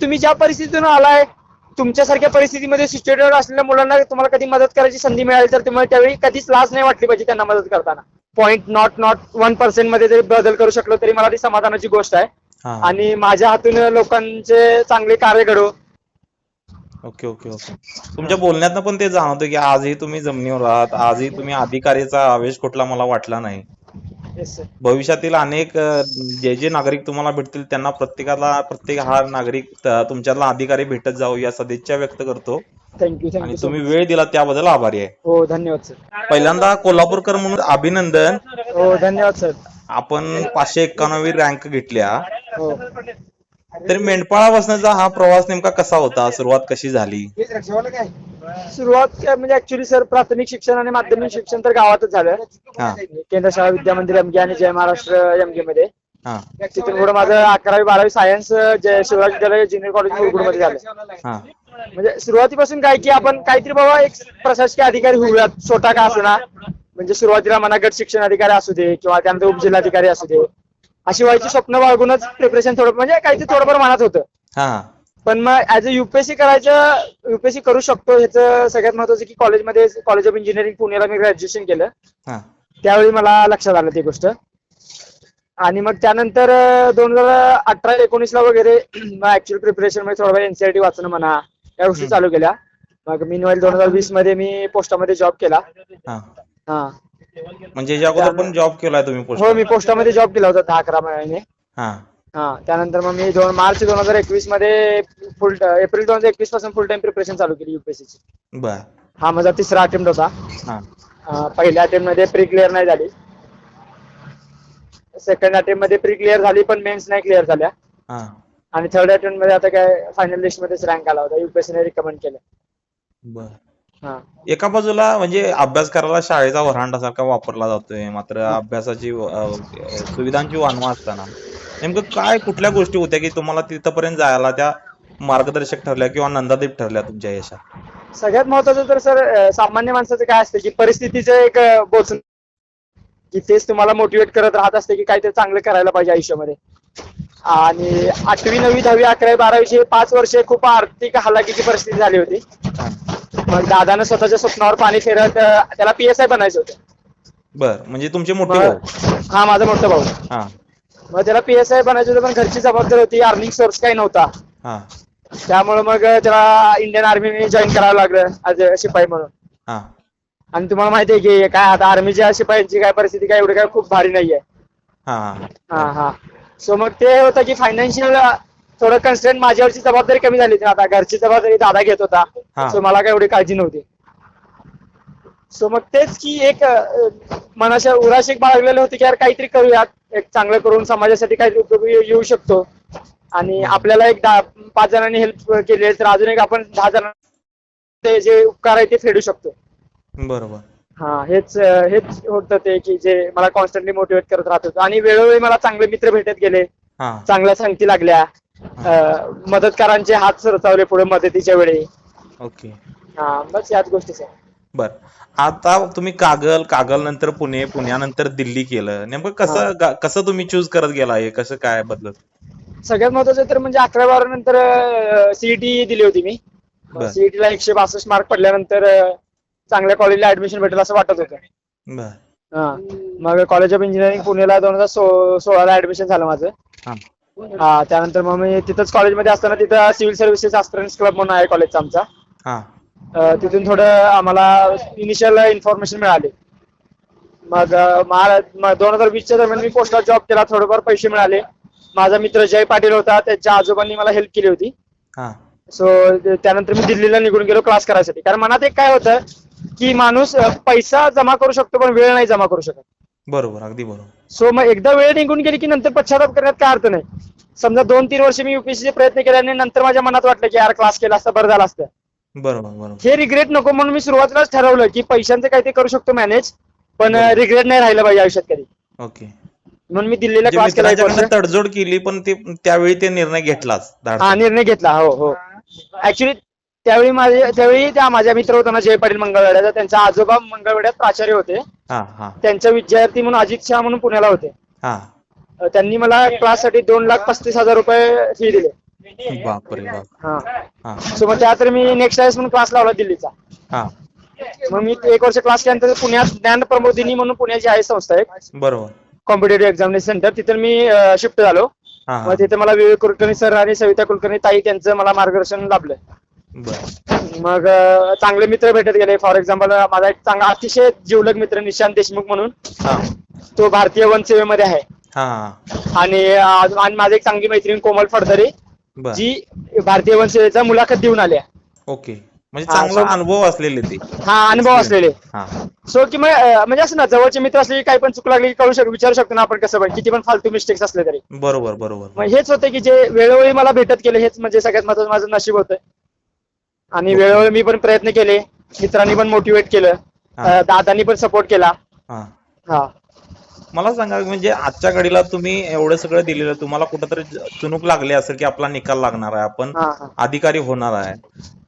तुम्ही ज्या परिस्थितीतून आलाय तुमच्यासारख्या परिस्थितीमध्ये सिच्युएटेड असलेल्या मुलांना तुम्हाला कधी मदत करायची संधी मिळाली तर तुम्हाला त्यावेळी कधीच लाज नाही वाटली पाहिजे त्यांना मदत करताना. पॉईंट नॉट नॉट वन पर्सेंटमध्ये जरी बदल करू शकलो तरी मला ती समाधानाची गोष्ट आहे. आणि माझ्या हातून लोकांचे चांगले कार्य घडो. Okay okay okay. तुमच्या बोलण्यातनं पण ते जाणवतं की आजही तुम्ही जमिनीवर आहात आजही तुम्ही अधिकारीचा आवेश कुठला मला वाटला नाही. भविष्यातील अनेक जे जे नागरिक तुम्हाला भेटतील त्यांना प्रत्येकाला प्रत्येक हा नागरिक तुमच्यातला अधिकारी भेटत जाऊ या सदिच्छा व्यक्त करतो. थँक्यू आणि तुम्ही वेळ दिला त्याबद्दल आभारी आहे. हो धन्यवाद सर पहिल्यांदा कोल्हापूरकर म्हणून अभिनंदन. हो धन्यवाद सर आपण पाचशे एक्कावन्नवी रँक घेतल्या. हो. तरी मेंढपाळापासूनचा हा प्रवास नेमका कसा होता? सुरुवात कशी झाली? सुरुवात काय म्हणजे ऍक्च्युली सर प्राथमिक शिक्षण आणि माध्यमिक शिक्षण तर गावातच झालं. हा. केंद्र शाळा विद्या मंदिर एमगे आणि जय महाराष्ट्र एमगे मध्ये. हा. तिथून पुढे माझं अकरावी बारावी सायन्स जय शिवराज विद्यालय ज्युनियर कॉलेज मुरगुडमध्ये झालं. हा. म्हणजे सुरुवातीपासून काय की आपण काहीतरी बाबा एक प्रशासकीय अधिकारी होऊयात छोटा का असो ना? म्हणजे सुरुवातीला म्हणा गट शिक्षण अधिकारी असू दे किंवा त्यानंतर उपजिल्हाधिकारी असू दे. अशी व्हायची स्वप्न बाळगूनच प्रिपरेशन थोडं म्हणजे काहीतरी थोडंफार मनात होतं. हा. पण मग ऍज अ युपीएससी करायचं युपीएससी करू शकतो. ह्याचं सगळ्यात महत्वाचं की कॉलेजमध्ये कॉलेज ऑफ इंजिनिअरिंग पुण्याला मी ग्रॅज्युएशन केलं. हा. त्यावेळी मला लक्षात आलं ती गोष्ट. आणि मग त्यानंतर दोन हजार अठरा एकोणीसला वगैरे ऍक्च्युअल प्रिपरेशनमध्ये थोडा एनसीआरटी वाचणं म्हणा या गोष्टी हम्म. चालू केल्या. मग मी दोन हजार वीसमध्ये मी पोस्टामध्ये जॉब केला. हा. हा. म्हणजे याच्या अगोदर पण जॉब केलाय तुम्ही हो मी पोस्टामध्ये. जॉब केला होता दहा अकरा महिने. हा. हा त्यानंतर मग मी दोन मार्च दोन हजार एकवीसमध्ये फुल एप्रिल दोन हजार एकवीसपासून फुल टाइम प्रिपरेशन चालू केली युपीएससी ची. बर. हा माझा तिसरा अटेम्प्ट होता. हा. अं, पहिल्या अटेम्प्टमध्ये प्री क्लिअर नाही झाली. सेकंड अटेम्प्टमध्ये प्री क्लिअर झाली पण मेन्स नाही क्लिअर झाल्या. हा. आणि थर्ड अटेम्प्टमध्ये आता काय फायनल लिस्ट मध्येच रँक आला होता. युपीएससी ने रिकमेंड केलं. बर. हा. एका बाजूला म्हणजे अभ्यास करायला शाळेचा वरांडासारखा वापरला जातोय. मात्र अभ्यासाची अ, सुविधांची वानवा असताना. नेमकं काय कुठल्या गोष्टी होत्या की तुम्हाला तिथपर्यंत जायला त्या मार्गदर्शक ठरल्या किंवा नंदादीप ठरल्या तुमच्या यशात? सगळ्यात महत्वाचं तर सर सामान्य माणसाचं काय असतं की परिस्थितीचं एक अं, बोचून की तेच तुम्हाला मोटिवेट करत राहत असते की काहीतरी चांगलं करायला पाहिजे आयुष्यामध्ये. आणि आठवी नववी दहावी अकरावी बारावीची पाच वर्षे खूप आर्थिक हलाखीची परिस्थिती झाली होती. हा. मग दादानं स्वतःच्या स्वप्नावर पाणी फेरत त्याला पीएसआय बनायचं होतं. बर म्हणजे तुमचे मोठे हा माझा मोठा भाऊ. हा. मग त्याला पीएसआय बनायचं होतं पण घरची जबाबदारी होती. अर्निंग सोर्स काही नव्हता. हा. त्यामुळे मग त्याला इंडियन आर्मी जॉईन करावं लागलं ऍज अ शिपाई म्हणून. हा. आणि तुम्हाला माहिती आहे की काय आता आर्मीच्या शिपायांची काय परिस्थिती काय एवढी काय खूप भारी नाहीये. हा. हा हा. हा सो मग ते होतं की फायनान्शियल थोडं कन्स्टंट माझ्यावरची जबाबदारी कमी झाली होती. आता घरची जबाबदारी दादा घेत होता. हा. सो मला काय एवढी काळजी नव्हती. सो मग तेच की एक मनाच्या उराश एक बाळगलेलं होती की यार काहीतरी करूयात. एक चांगलं करून समाजासाठी काहीतरी उपयोगी येऊ शकतो. आणि आपल्याला एक दहा पाच जणांनी हेल्प केली तर अजून एक आपण दहा जणांना ते जे उपकार आहे ते फेडू शकतो. बरोबर. हा हेच हेच होतं ते की जे मला कॉन्स्टंटली मोटिवेट करत राहत होतं. आणि वेळोवेळी मला चांगले मित्र भेटत गेले. हा. चांगल्या संगती लागल्या. मदतकारांचे हात सरसावले पुढे मदतीच्या वेळी. ओके. हा बस याच गोष्टी सर बर. आता तुम्ही कागल कागल नंतर पुणे पुण्यानंतर दिल्ली केलं. नेमकं कसं गा- कसं तुम्ही चूज करत गेला हे? कसं काय बदलत? सगळ्यात महत्वाचं तर म्हणजे अकरा बारा नंतर सीईटी दिली होती मी. बर. सीईटी ला एकशे बासष्ट मार्क पडल्यानंतर अं, चांगल्या कॉलेजला ऍडमिशन भेटेल असं वाटत होतं. बर. हा. मग कॉलेज ऑफ इंजिनिअरिंग पुण्याला दोन हजार सो सोळाला ऍडमिशन झालं माझं. हा. हा त्यानंतर मग मी तिथंच कॉलेजमध्ये असताना तिथं सिव्हिल सर्व्हिसेस ऍस्पिरंट्स क्लब म्हणून आहे कॉलेजचा आमचा. हा. तिथून थोडं आम्हाला इनिशियल इन्फॉर्मेशन मिळाली. मग दोन हजार वीसच्या दरम्यान मी पोस्टात जॉब केला थोडेफार पैसे मिळाले. माझा मित्र जय पाटील होता त्याच्या आजोबांनी मला हेल्प केली होती. हा. सो त्यानंतर मी दिल्लीला निघून गेलो क्लास करायसाठी. कारण मनात एक काय होतं की माणूस पैसा जमा करू शकतो पण वेळ नाही जमा करू शकत. बरोबर अगदी बरोबर. सो मग एकदा वेळ निघून गेली की नंतर पश्चाताप करण्यात काय अर्थ नाही. समजा दोन तीन वर्ष मी युपीएससीचे प्रयत्न केले आणि नंतर माझ्या मनात वाटलं की यार क्लास केला असता बरं झालं असतं. बरोबर बरोबर. हे रिग्रेट नको म्हणून मी सुरुवातीलाच ठरवलं की पैशांचं काही ते करू शकतो मॅनेज पण बरोबर. रिग्रेट नाही राहिलं पाहिजे आयुष्यात कधी. ओके. म्हणून मी दिल्लीला म्हणजे क्लास केला एक मित्रांच्याकडनं वर्ष. तडजोड केली पण ते त्यावेळी ते निर्णय घेतलाच हा. निर्णय घेतला हो हो. ऍक्च्युली त्यावेळी माझे त्यावेळी त्या माझ्या मित्र होता ना जय पाटील मंगळवेड्याचा त्यांचा आजोबा मंगळवेड्यात प्राचार्य होते. हा हा. त्यांचा विद्यार्थी म्हणून अजित शहा म्हणून पुण्याला होते. हा. अं, त्यांनी मला क्लाससाठी दोन लाख पस्तीस हजार रुपये फी दिले. बापरे बाप. हा. हा. सो मग त्यानंतर मी नेक्स्ट टाइम्स म्हणून क्लास लावला दिल्लीचा. हा. मग मी एक वर्ष क्लास केल्यानंतर पुण्यात ज्ञान प्रबोधिनी म्हणून पुण्याची आहे संस्था एक. बरोबर. कॉम्पिटेटिव्ह एक्झामिनेशन सेंटर तिथे मी शिफ्ट झालो. हा मग तिथे मला विवेक कुलकर्णी सर आणि सविता कुलकर्णी ताई त्यांचं मला मार्गदर्शन लाभलं. बर. मग अं, चांगले मित्र भेटत गेले. फॉर एक्झाम्पल माझा एक चांगला अतिशय जिवलग मित्र निशांत देशमुख म्हणून. हा. तो भारतीय वन सेवेमध्ये आहे. हा. हा आणि अं, आणि माझी एक चांगली मैत्रीण कोमल फडतरे. जी भारतीय वन सेवेचा मुलाखत देऊन आल्या. ओके. म्हणजे हा, चांगला so- अनुभव असलेले ते. हा अनुभव असलेले. हा सो कि मग अं, म्हणजे असं ना जवळचे मित्र असले की काही पण चूक लागली की कळू शकतो विचारू शकतो ना आपण कसं पण किती पण फालतू मिस्टेक्स असले तरी. बरोबर बरोबर. मग हेच होतं की जे वेळोवेळी मला भेटत गेले हेच म्हणजे सगळ्यात महत्वाचं माझं नशीब होतं. आणि वेळोवेळी मी पण प्रयत्न केले मित्रांनी पण मोटिवेट केलं हा. अं, दादांनी पण सपोर्ट केला. हा. हा. मला सांगा म्हणजे आजच्या घडीला तुम्ही एवढं सगळं दिलेलं तुम्हाला कुठंतरी चुनूक लागली असेल की आपला निकाल लागणार आहे आपण अधिकारी होणार आहे.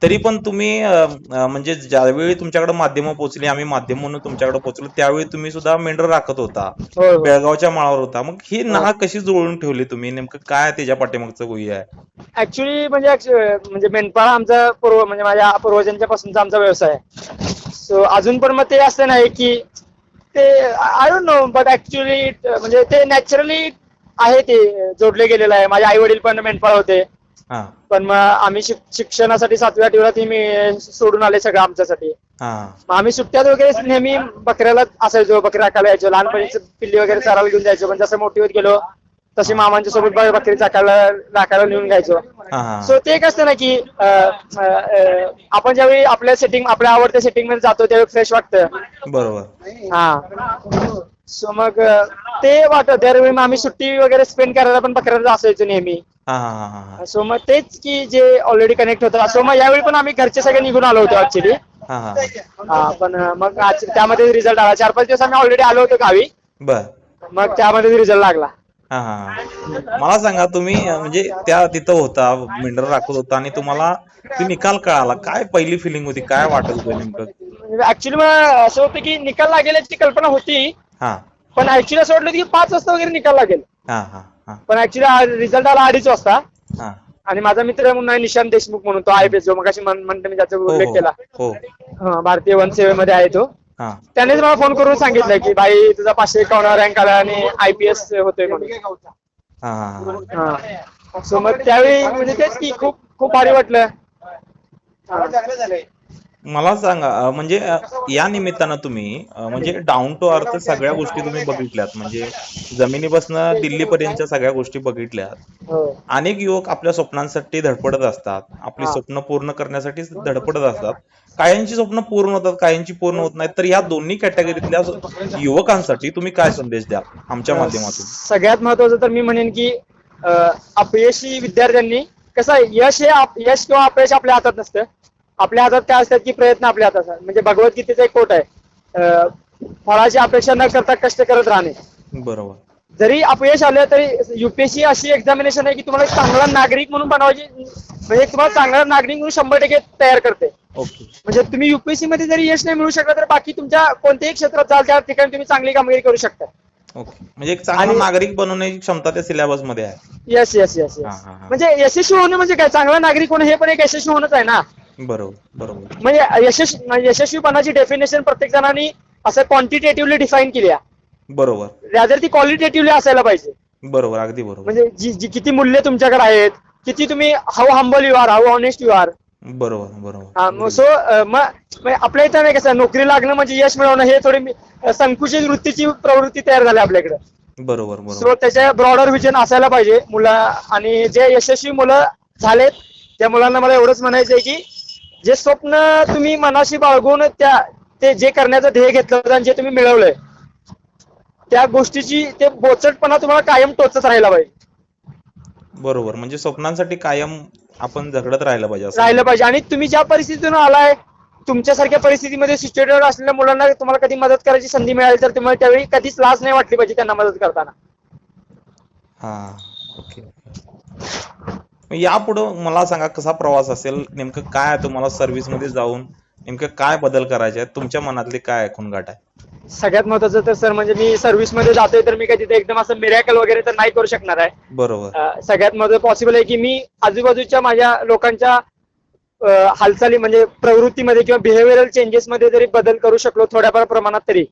तरी पण तुम्ही म्हणजे ज्यावेळी तुमच्याकडे माध्यमं पोहोचली आम्ही माध्यम म्हणून तुमच्याकडे पोहोचलो त्यावेळी तुम्ही सुद्धा मेंढर राखत होता. बेळगावच्या माळावर होता. मग ही नाळ कशी जुळवून ठेवली तुम्ही? नेमकं काय त्याच्या पाठीमागचं गोई आहे? ऍक्च्युली म्हणजे म्हणजे मेंढपाळ आमचा पूर्व म्हणजे माझ्या पूर्वजांच्या पासूनचा आमचा व्यवसाय आहे. सो अजून पण मग ते असं नाही की ते I don't know but actually म्हणजे ते नॅचरली आहे ते जोडले गेलेलं आहे. माझे आई वडील पण मेंढपाळ होते. हा. पण मग आम्ही शिक- शिक्षणासाठी सातव्या आठवीला ती मी सोडून आले सगळं आमच्यासाठी. हा. मग आम्ही सुट्ट्यात वगैरे नेहमी बकऱ्याला असायचो बकरी राखायला यायचो. लहानपणीच पिल्ली वगैरे चारायला घेऊन जायचो. पण जसं मोठी होत गेलो तशी मामांच्या सोबत बकरी चाकायला राखायला नेऊन घ्यायचो. सो ते एक असतं ना की आपण ज्यावेळी आपल्या सेटिंग आपल्या आवडत्या सेटिंगमध्ये जातो त्यावेळी फ्रेश वाटतं. बरोबर. हा. सो मग ते वाटत. त्यावेळी मग आम्ही सुट्टी वगैरे स्पेंड करायला पण बकऱ्याला असायचो नेहमी. सो मग तेच की जे ऑलरेडी कनेक्ट होतं. सो मग यावेळी पण आम्ही घरचे सगळे निघून आलो होतो ऍक्च्युली हा पण मग त्यामध्ये रिझल्ट आला. चार पाच दिवस आम्ही ऑलरेडी आलो होतो गावी. बर. मग त्यामध्ये रिझल्ट लागला. हा हा हा. मला सांगा तुम्ही म्हणजे त्या तिथं होता मेंढर राखत होता आणि तुम्हाला ते निकाल कळाला काय पहिली फिलिंग होती काय वाटत होतं नेमकं ऍक्च्युली मला असं होतं की निकाल लागेल याची कल्पना होती हा पण ऍक्च्युली असं वाटलं की पाच वाजता वगैरे निकाल लागेल हा हा हा पण ऍक्च्युली रिझल्ट आला अडीच वाजता हा आणि माझा मित्र म्हणून आहे निशांत देशमुख म्हणून तो आय पी एस जो म्हण- म्हणतो मी त्याचा हो उल्लेख हो केला हो हा, भारतीय वन सेवेमध्ये आहे तो हा त्यानेच मला फोन करून सांगितलं की भाई तुझा पाचशे एकावन्न रँक आला आणि आय पी एस होतोय म्हणून. हा. हा. हा हा सो मग त्यावेळी म्हणजे तेच की खूप खूप भारी वाटलं. हा. मला सांगा म्हणजे या निमित्तानं तुम्ही म्हणजे डाऊन टू अर्थ सगळ्या गोष्टी तुम्ही बघितल्यात. म्हणजे जमिनीपासून दिल्लीपर्यंतच्या सगळ्या गोष्टी बघितल्यात. हो. अनेक युवक आपल्या स्वप्नांसाठी धडपडत असतात. आपली. स्वप्न पूर्ण करण्यासाठी धडपडत असतात. काहींची स्वप्न पूर्ण होतात काहींची पूर्ण होत नाहीत. तर या दोन्ही कॅटेगरीतल्या युवकांसाठी तुम्ही काय संदेश द्या आमच्या माध्यमातून? सगळ्यात महत्वाचं तर मी म्हणेन की अपयशी विद्यार्थ्यांनी कसं आहे, यश हे यश किंवा अपयश आपल्या हातात नसतं. आपल्या हातात काय असतात की प्रयत्न आपल्या हातात असतात. म्हणजे भगवद्गीतेचा एक कोट आहे. फळाची अपेक्षा न करता कष्ट करत राहणे. बरोबर. जरी अपयश आलं तरी युपीएससी अशी एक्झामिनेशन आहे की तुम्हाला चांगला नागरिक म्हणून बनवायची म्हणजे तुम्हाला चांगला नागरिक म्हणून शंभर टक्के तयार करते. म्हणजे तुम्ही युपीएससी मध्ये जरी यश नाही मिळू शकलं तर बाकी तुमच्या कोणत्याही क्षेत्रात जाल त्या ठिकाणी तुम्ही चांगली कामगिरी करू शकता. ओके. म्हणजे एक चांगला नागरिक बनवण्याची क्षमता त्या सिलेबसमध्ये आहे. Yes yes yes yes. म्हणजे यशस्वी होणं म्हणजे काय? चांगला नागरिक होणं हे पण एक यशस्वी होणंच आहे ना. बरोबर बरोबर. म्हणजे यशस्वी म्हणजे यशस्वीपणाची डेफिनेशन प्रत्येक जणांनी असं क्वांटिटेटिव्हली डिफाईन केली आहे. बरोबर. रादर ती क्वालिटेटिव्हली असायला पाहिजे. बरोबर अगदी बरोबर. म्हणजे जी जी किती मूल्य तुमच्याकडे आहेत किती तुम्ही how humble you are how honest you are बरोबर बरोबर. सो मग आपल्या इथं नाही कसं नोकरी लागणं म्हणजे यश मिळवणं हे थोडी मी- अं, संकुचित वृत्तीची प्रवृत्ती तयार झाली आपल्याकडे. बरोबर सो त्याच्या ब्रॉडर विजन असायला पाहिजे मुलं आणि जे यशस्वी मुलं झालेत त्या मुलांना मला एवढंच म्हणायचं आहे की जे स्वप्न तुम्ही मनाशी बाळगून त्या ते जे करण्याचं ध्येय घेतलं आणि जे तुम्ही मिळवलंय त्या गोष्टीची ते बोचटपणा तुम्हाला कायम टोचत राहायला पाहिजे. बरोबर. म्हणजे स्वप्नांसाठी कायम आपण झगडत राहिलं पाहिजे असं. राहिलं पाहिजे. आणि तुम्ही ज्या परिस्थितीतून आलाय तुमच्यासारख्या परिस्थितीमध्ये सिच्युएटेड असलेल्या मुलांना तुम्हाला कधी मदत करायची संधी मिळाली तर तुम्हाला त्यावेळी कधीच लाज नाही वाटली पाहिजे त्यांना मदत करताना. हा. ओके. यापुढं मला सांगा कसा प्रवास असेल नेमकं काय आहे तुम्हाला सर्व्हिसमध्ये जाऊन नेमकं काय बदल करायचे आहेत तुमच्या मनातली काय खूणगाठ आहे? सगळ्यात महत्वाचं तर सर म्हणजे मी सर्व्हिसमध्ये जातोय तर मी काही तिथे एकदम असं मिरॅकल वगैरे तर नाही करू शकणार आहे. बरोबर. सगळ्यात महत्वाचं पॉसिबल आहे की मी आजूबाजूच्या माझ्या लोकांच्या हालचाली म्हणजे प्रवृत्तीमध्ये किंवा बिहेव्हिअरल चेंजेस मध्ये जरी बदल करू शकलो थोड्याफार प्रमाणात तरी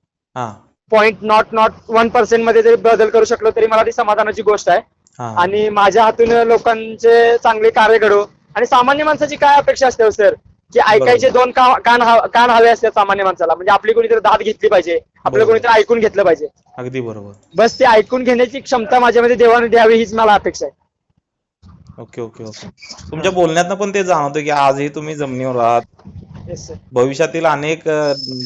पॉईंट नॉट नॉट वन पर्सेंटमध्ये जरी बदल करू शकलो तरी मला ती समाधानाची गोष्ट आहे. आणि माझ्या हातून लोकांचे चांगले कार्य घडो. आणि सामान्य माणसाची काय अपेक्षा असते हो सर? की ऐकायचे दोन कान कान हवे असतात सामान्य माणसाला. म्हणजे आपली कोणीतरी दाद घेतली पाहिजे. आपलं. कोणीतरी ऐकून घेतलं पाहिजे. अगदी बरोबर. बस ते ऐकून घेण्याची क्षमता माझ्यामध्ये देवाने द्यावी हीच मला अपेक्षा आहे. Okay okay okay. तुमच्या बोलण्यातनं पण ते जाणवतं की आजही तुम्ही जमिनीवर आहात. भविष्यातील अनेक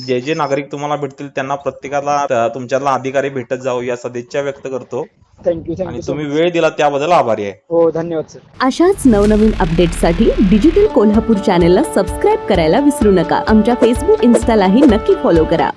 जे जे नागरिक तुम्हाला भेटतील त्यांना प्रत्येकाला तुमच्यातला अधिकारी भेटत जाऊ या सदिच्छा व्यक्त करतो. थँक्यू आणि थँक्यू तुम्ही वेळ दिला त्याबद्दल आभारी आहे. हो धन्यवाद सर अशाच नवनवीन अपडेट्ससाठी डिजिटल कोल्हापूर चॅनेलला सबस्क्राईब करायला विसरू नका. आमच्या फेसबुक इन्स्टालाही नक्की फॉलो करा.